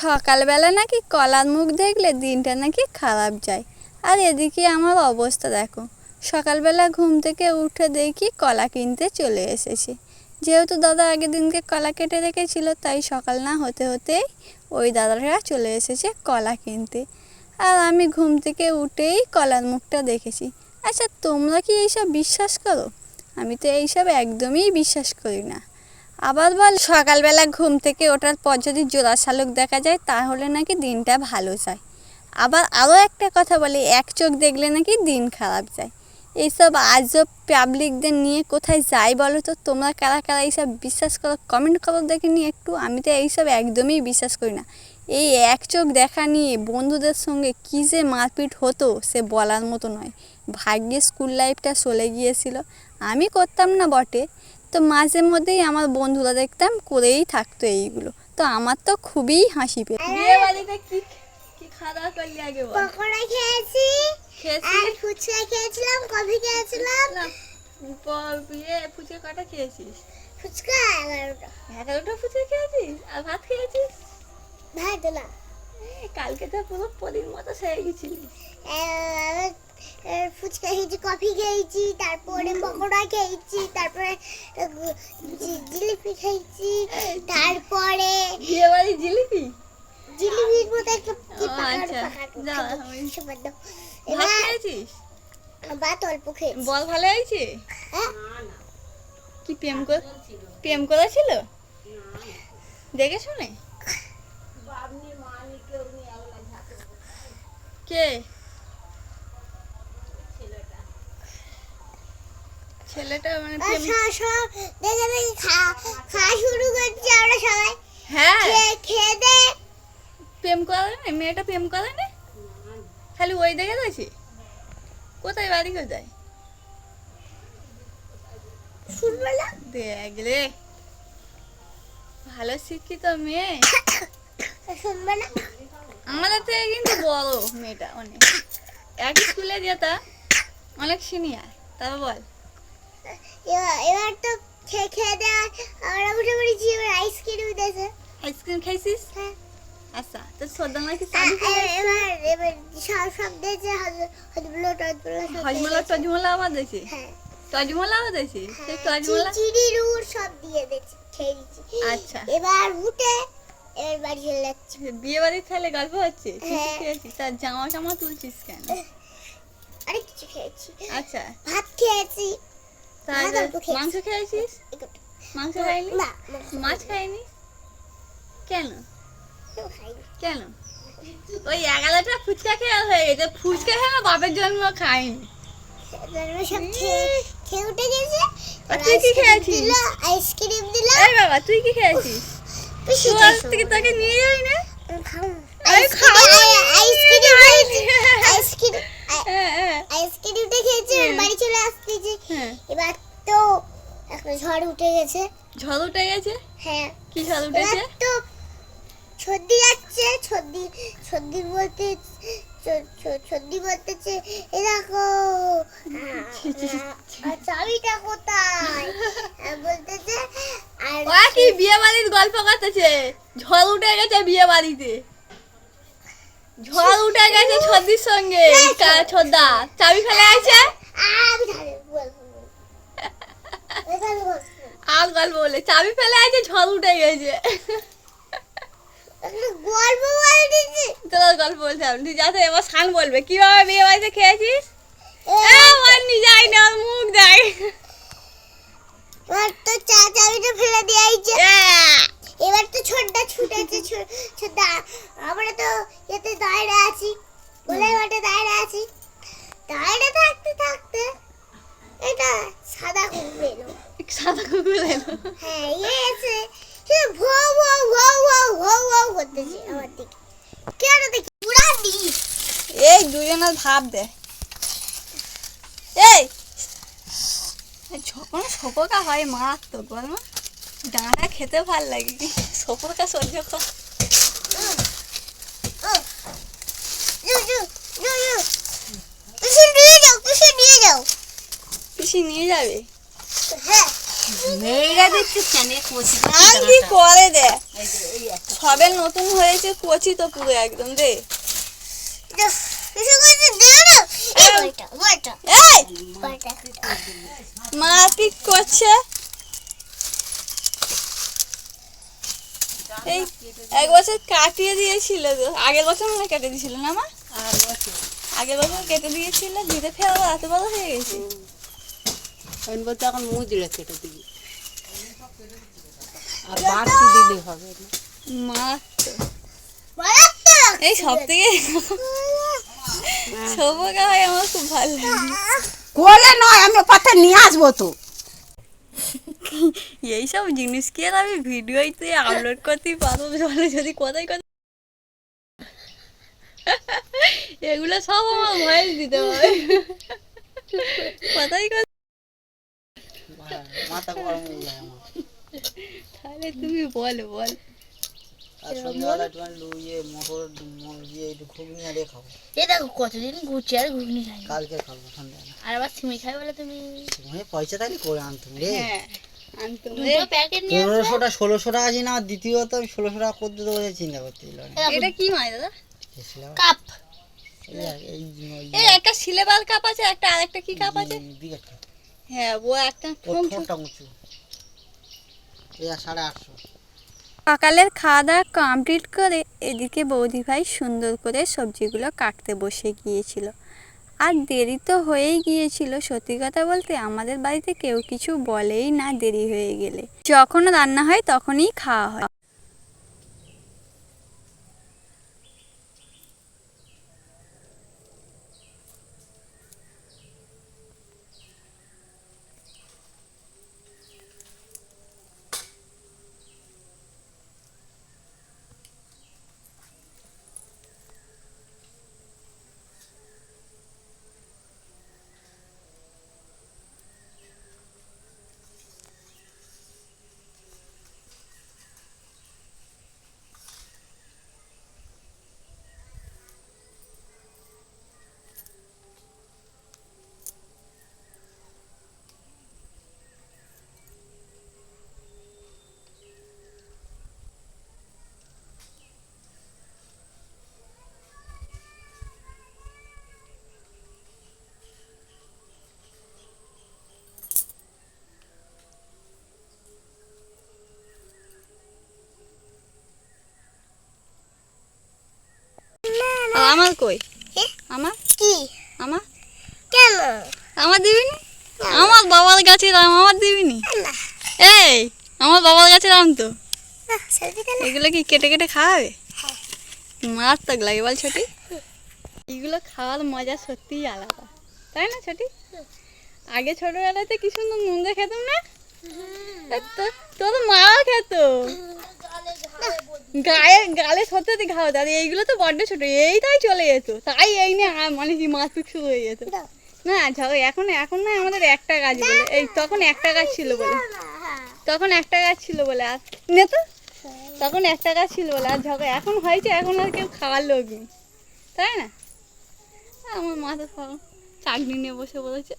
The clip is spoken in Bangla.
সকালবেলা নাকি কলার মুখ দেখলে দিনটা নাকি খারাপ যায়। আর এদিকে আমার অবস্থা দেখো, সকালবেলা ঘুম থেকে উঠে দেখি কলা কিনতে চলে এসেছি। যেহেতু দাদা আগের দিনকে কলা কেটে রেখেছিল, তাই সকাল না হতে হতেই ওই দাদারা চলে এসেছে কলা কিনতে। আর আমি ঘুম থেকে উঠেই কলার মুখটা দেখেছি। আচ্ছা তোমরা কি এইসব বিশ্বাস করো? আমি তো এইসব একদমই বিশ্বাস করি না। আবার বল, সকালবেলা ঘুম থেকে ওঠার পর যদি জোড়া শালুক দেখা যায়, তাহলে নাকি দিনটা ভালো যায়। আবার আরও একটা কথা বলি, এক চোখ দেখলে নাকি দিন খারাপ যায়। এইসব আজব পাবলিকদের নিয়ে কোথায় যাই বলো তো? তোমরা কারা কারা এইসব বিশ্বাস করো? কমেন্ট করো দেখিনি একটু, আমি তো এইসব একদমই বিশ্বাস করি না। এই এক চোখ দেখা নিয়ে বন্ধুদের সঙ্গে কী যে মারপিট হতো, সে বলার মতো নয়। ভাগ্যে স্কুল লাইফটা চলে গিয়েছিল। আমি করতাম না বটে। তো মাঝে মধ্যেই আমার বন্ধুরা দেখতাম করেই থাকতো এইগুলো। তো আমার তো খুবই হাসি পেত বিয়ে বাড়িতে কি কি খাওয়া দাওয়া করলি আগে পকোড়া খেয়েছি। খেয়েছি? আর ফুচকা খেয়েছিলাম কফি খেয়েছিলাম। বিয়ে ফুচকা কটা খেয়েছিস? ফুচকা এগারোটা। এগারোটা ফুচকা খেয়েছিস? আর ভাত খেয়েছিস? ভাত না। কালকে তো পুরো পরির মতো সেরে এবার ফুচকা খেয়েছি কফি খেয়েছি তারপরে পকোড়া খেয়েছি তারপরে জিলিপি খেয়েছি তারপরে বিয়ে বাড়ি জিলিপি? জিলিপির মতো একটা কি আচ্ছা। ভাত অল্প খেয়েছি। বল ভালো হয়েছে? হ্যাঁ? কি প্রেম কর প্রেম করেছিল দেখে শুনে? কে? ছেলেটা মানে দেখে খাওয়া শুরু করছি আমরা সবাই। হ্যাঁ। খেয়ে খেয়ে দে। প্রেম করে না মেয়েটা প্রেম করে না খালি ওই দেখে রয়েছে কোথায় বাড়ি কোথায়? শুনবে না দেখ রে ভালো শিক্ষিত মেয়ে। শুনবে না আমাদের থেকে কিন্তু বড় মেয়েটা অনেক। একই স্কুলে যেতা অনেক সিনিয়র তারপর বল। এবার তো খেয়ে খেয়ে দেওয়া আমরা আইসক্রিম দিয়েছে আইসক্রিম খাইছিস হ্যাঁ। আচ্ছা আ- শাড়ি এবার এবার সব সব দিয়েছে হজমলা টজমলা হজমলা। টজমলা দিয়েছে হ্যাঁ। টজমলাও দিয়েছে সেই হ্যাঁ, টজমলা চিড়ি রুট সব দিয়ে দিয়েছে খেয়ে দিচ্ছি আচ্ছা। এবার উঠে এবার বাড়ি চলে যাচ্ছি। বিয়ে বাড়ির তাহলে গল্প হচ্ছে? তার জামা টামা তুলছিস কেন? আরে কিছু খেয়েছি। আচ্ছা। ভাত খেয়েছি মাংস খেয়েছিস? মাংস খাইনি? মাছ খাইনি? কেন? কেন? ওই এগারোটা ফুচকা খেয়ে হয়ে গেছে। ফুচকা খেয়ে বাপের জন্ম খাইনি। তুই কি খেয়েছিস? আইসক্রিম বাবা তুই কি খেয়েছিস? তোকে নিয়ে যাই না আমি আইসক্রিম খাব। আইসক্রিম খেয়েছি আইসক্রিম হ্যাঁ হ্যাঁ আইসক্রিমটা খেয়েছি এবার হ্যাঁ। বাড়ি চলে আসতেছি হ্যাঁ এবার তো এখন ঝড় উঠে গেছে। ঝড় উঠে গেছে? হ্যাঁ। কি ঝড় উঠেছে? তো সর্দি যাচ্ছে সর্দি সর্দি বলতে সর্দি বলতেছে এ দেখো আর চাবিটা কোথায়? বলতেছে আর ওরা কি বিয়ে বাড়ির গল্প করতেছে? ঝড় উঠে গেছে বিয়ে বাড়িতে ঝড় উঠে গেছে ছদির সঙ্গে। কা- ছোদ্দা চাবি ফেলে আছে আমি ধারে বলব। গল্প বলে চাবি ফেলে আছে ঝড় উঠে গেছে। গল্প বলে দিচ্ছি তোর গল্প বলছিলাম তুই যাতে এবার শান বলবে। কীভাবে বিয়ে বাড়িতে খেয়েছিস? আমার যাই না ওর মুখ দেয় এবার তো চা চাবিটা ফেলে দিয়েছে এবার তো ছোটটা ছুটেছে ছোটটা আমরা তো এতে দাঁড়িয়ে আছি। বলে মাঠে দাঁড়িয়ে আছি। দাঁড়িয়ে সাদা কুকুর এলো হ্যাঁ এসে সে ভৌ ভৌ ভৌ ভৌ ভৌ ভৌ করতেছে আমার দিকে কেন দেখি উড়ানি এই দুজনের ভাব দে এই যখন সপকা হয় মারাত্মক বল মা ডাঁটা খেতে ভালো লাগে কি সপকা সহ্য কর পিসি নিয়ে যাবে হ্যাঁ আর কি করে দে? সবে নতুন হয়েছে কচি তো পুরো একদম রে মা কি করছে? এই এক বছর কাটিয়ে দিয়েছিল তো। আগের বছর মনে কেটে দিয়েছিল না মা? আগের বছর। কেটে দিয়েছিল দিতে ফেরাবো এত বড় হয়ে গেছে। বলতে এখন মুজড়ে কেটে দিবি। আর বাড়তি দিলে হবে এই সব থেকে সবকা হয় আমার খুব ভালো লাগে। কোলে নয় আমি পাতে নিয়ে আসব তো। এইসব জিনিস কি আর আমি ভিডিওতে আপলোড করতেই পারব? বলে যদি কোথায় কোথায় এগুলো সব আমার ভয়েস দিতে হবে। কোথায় কোথায় মাথা গরম হয়ে যায় আমার। তাহলে তুমি বলো বল। কতদিন ঘুরছি আর ঘুগনি খাই কালকে খাব আর আবার সিমি খাই তুমি? পয়সা করে আনতুম রে। ষোলোশো টাকা আছে না দ্বিতীয়ত আমি ষোলোশো টাকা করতে চিন্তা করতে এটা কি মাই দাদা? কাপ। এই একটা সিলেবাল কাপ আছে একটা আরেকটা কি কাপ আছে? হ্যাঁ ও একটা ঠোঁটটা উঁচু। সকালের খাওয়া দাওয়া কমপ্লিট করে এদিকে বৌদি ভাই সুন্দর করে সবজিগুলো কাটতে বসে গিয়েছিল। আর দেরি তো হয়েই গিয়েছিল, সত্যি কথা বলতে আমাদের বাড়িতে কেউ কিছু বলেই না দেরি হয়ে গেলে। যখন রান্না হয় তখনই খাওয়া হয়। আমার কই? আমার? কি? আমার? কেন? আমার দিবিনি? আমার বাবার গাছের আম আমার দিবিনি? না। এই আমার বাবার গাছের আম তো। না এগুলো কি কেটে কেটে খাওয়াবে? মারাত্মক লাগে বল ছোটি। এগুলো খাওয়ার মজা সত্যিই আলাদা। তাই না ছোটি? আগে ছোটবেলাতে কি সুন্দর নুন দিয়ে খেতাম না? তো- তোর মাও খেত। গায়ে গালে সত্যি খাওয়া আর এইগুলো তো বড্ড ছোট এইটাই চলে যেত। তাই এই নিয়ে মানে কি মাছ শুরু হয়ে যেত। না ঝগড়া এখন এখন না আমাদের একটা গাছ বলে। এই তখন একটা গাছ ছিল বলে। তখন একটা গাছ ছিল বলে আর নে তো। তখন একটা গাছ ছিল বলে আর ঝগড়া এখন হয়েছে এখন আর কেউ খাওয়ার লোক নেই। তাই না? আমার মাথা চাকরি নিয়ে বসে বলেছে